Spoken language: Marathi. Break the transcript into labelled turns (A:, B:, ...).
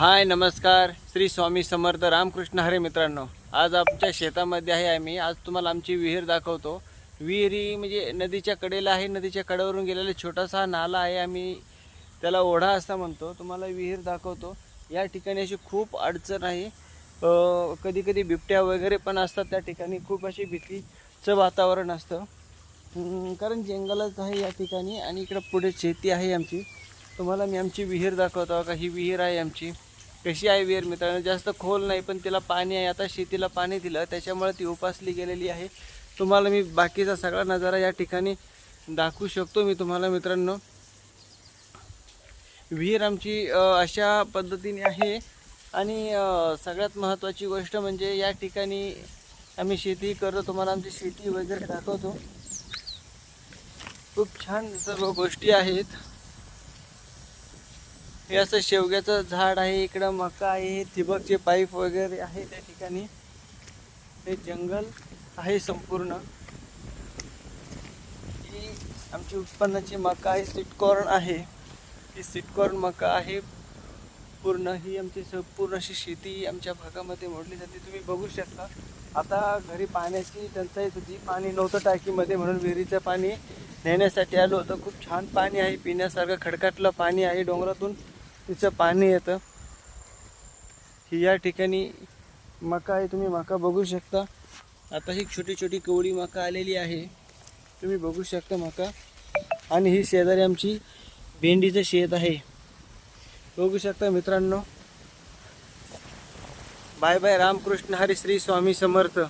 A: हाय नमस्कार. श्री स्वामी समर्थ रामकृष्ण. हरे मित्रांनो आज आमच्या शेतामध्ये आहे आम्ही. आज तुम्हाला आमची विहीर दाखवतो. विहीर ही म्हणजे नदीच्या कडेला आहे. नदीच्या कडेवरून गेलेला छोटासा नाला आहे आम्ही. त्याला ओढा असा म्हणतो. तुम्हाला विहीर दाखवतो. या ठिकाणी अशी खूप अडचण आहे. कधी कधी बिबट्या वगैरे पण असतात त्या ठिकाणी. खूप अशी भीतीचं वातावरण असतं. कारण जंगलच आहे या ठिकाणी आणि इकडं पुढे शेती आहे आमची. तुम्हाला मी आमची विहीर दाखवतो. का ही विहीर आहे आमची. कशी आहे विहीर? मित्रांनो जास्त खोल नाही पण तिला पाणी आहे. आता शेतीला पाणी दिलं त्याच्यामुळे ती उपासली गेलेली आहे. तुम्हाला मी बाकीचा सगळा नजारा या ठिकाणी दाखवू शकतो मी तुम्हाला मित्रांनो. विहीर आमची अशा पद्धतीने आहे. आणि सगळ्यात महत्त्वाची गोष्ट म्हणजे या ठिकाणी आम्ही शेती करतो तुम्हाला आमची शेती वगैरे दाखवतो. खूप छान सर्व गोष्टी आहेत. हे असं शेवग्याचं झाड आहे इकडं मका आहे हे ठिबकचे पाईप वगैरे आहे त्या ठिकाणी. हे जंगल आहे संपूर्ण. ही आमची उत्पन्नाची मका आहे स्वीटकॉर्न आहे. ही स्वीटकॉर्न मका आहे. पूर्ण ही आमची संपूर्ण अशी शेती आमच्या भागामध्ये मोडली जाते. तुम्ही बघू शकता. आता घरी पाण्याची टंचाई होती. पाणी नव्हतं टाकीमध्ये म्हणून विहिरीचं पाणी नेण्यासाठी आलो होतं. खूप छान पाणी आहे. पिण्यासारखं खडकाटलं पाणी आहे. डोंगरातून तिचं पाणी येतं. ही या ठिकाणी मका आहे. तुम्ही मका बघू शकता. आता ही छोटी छोटी कवळी मका आलेली आहे. तुम्ही बघू शकता मका. आणि ही शेजारी आमची भेंडीचं शेत आहे. बघू शकता मित्रांनो. Bye bye. रामकृष्ण हरी श्री स्वामी समर्थ.